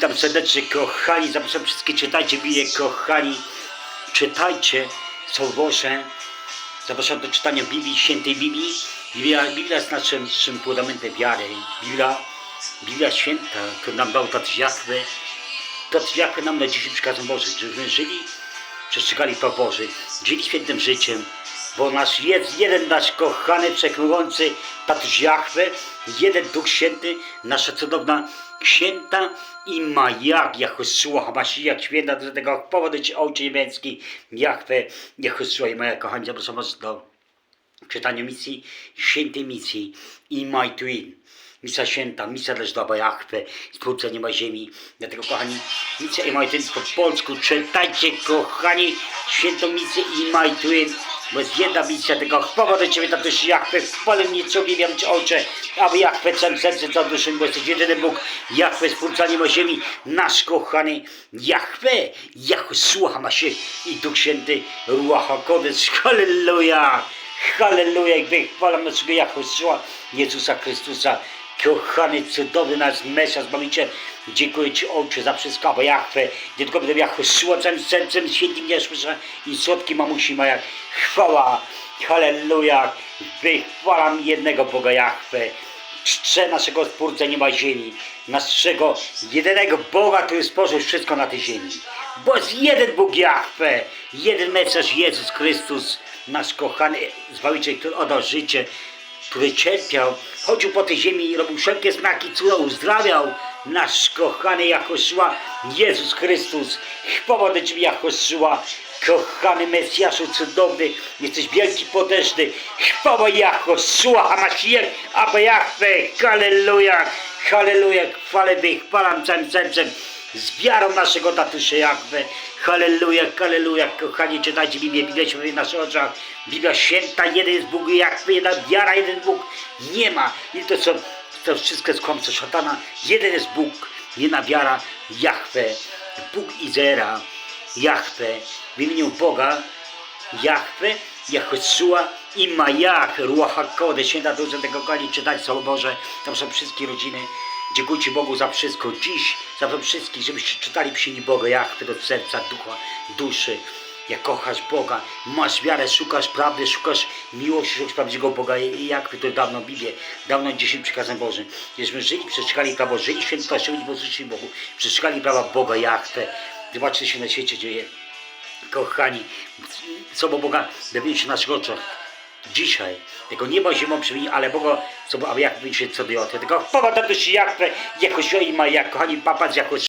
Witam serdecznie, kochani. Zapraszam wszystkich, czytajcie Biblię, kochani. Czytajcie Słowo Boże. Zapraszam do czytania Biblii, świętej Biblii. Biblia, Biblia jest naszym, naszym fundamentem wiary. Biblia, Biblia święta, którą nam dał Tatuś Jachwę. Tatuś Jachwę nam na dzisiaj przykazał Boże, żebyśmy żyli, przestrzegali to Boże, żyli świętym życiem, bo nasz jest jeden nasz kochany, wszechmogący Tatuś Jachwę, jeden Duch Święty, nasza cudowna święta i ma jak Jachosua Hamasijak święta do tego powodu Ojcze Niebieski Jachwę Jachosua i moja kochani zapraszam Was do czytania misji, świętej misji i my twin. Misja święta, misja dla Żdoba Jachwę, Stwórca nieba ziemi. Dlatego kochani, misja i my twin po polsku. Czytajcie kochani świętą misję i my twin. Bo jest jedna misja chwała do Ciebie, tatuś Jachwę, chwalę mnie, co uwielbiam Cię, Ojcze, aby Jachwę całym sercem, całą duszą, bo jesteś jedyny Bóg, Jachwę, Stwórca nieba ziemi, nasz kochany Jachwę, Jachwę, słucha się i Duch Święty, Ruacha Kodesz, halleluja, halleluja, i wychwalam naszego Jachwę, Jezusa Chrystusa, kochany, cudowny nasz Mesjasz, Zbawiciel, dziękuję Ci Ojcze za wszystko, bo Jachwę, nie tylko będę Jachwę całym sercem, świętym nie słyszę i słodki mamusi moja, chwała, halleluja, wychwalam jednego Boga Jachwę, czczę naszego Stwórcę nieba ziemi, naszego jedynego Boga, który stworzył wszystko na tej ziemi. Bo jest jeden Bóg Jachwę, jeden Mesjasz Jezus Chrystus, nasz kochany Zbawiciel, który oddał życie, który cierpiał, chodził po tej ziemi i robił wszelkie znaki, cuda uzdrawiał nasz kochany Jakoszua, Jezus Chrystus. Chwała do Ciebie Jakoszua, kochany Mesjaszu cudowny, jesteś wielki, potężny. Chwała Jakoszua, Hamashiach, Abba Jahwe, halleluja, halleluja, chwalę wychwalam całym sercem z wiarą naszego tatusia Jachwę. Halleluja, halleluja, kochani, czytajcie Biblię, Biblia się mówi w naszych oczach. Biblia święta, jeden jest Bóg Jachwę, jedna wiara, jeden Bóg nie ma. I to są, to wszystko jest kłamstwo szatana. Jeden jest Bóg, jedna wiara, Jachwę, Bóg Izera, Jachwę, w imieniu Boga, Jachwę, Jachosua i Majach, Ruach HaKodesh, święta duże tego kochani, czytać Słowo Boże, tam są wszystkie rodziny. Dziękujcie Bogu za wszystko. Dziś za to wszystkich, żebyście czytali psieni Boga, Jachwę do serca, ducha, duszy. Jak kochasz Boga, masz wiarę, szukasz prawdy, szukasz miłości, szukasz prawdziwego Boga. I jak to dawno Biblię, dawno dziesięć przykazem Bożym. Żeśmy żyli, przestrzegali prawo, żyli świętością i posłuszali Bogu. Przestrzegali prawa Boga, Jachwę. Zobaczcie, co się na świecie dzieje. Kochani, słowo Boga dowiecie się w naszych oczach. Dzisiaj tego nieba zimą przymieni, ale Boga, co, jak wyjdzie co do Joty. Tylko powoda duszy Jachwę, jako i ma, jak kochani, papa z jako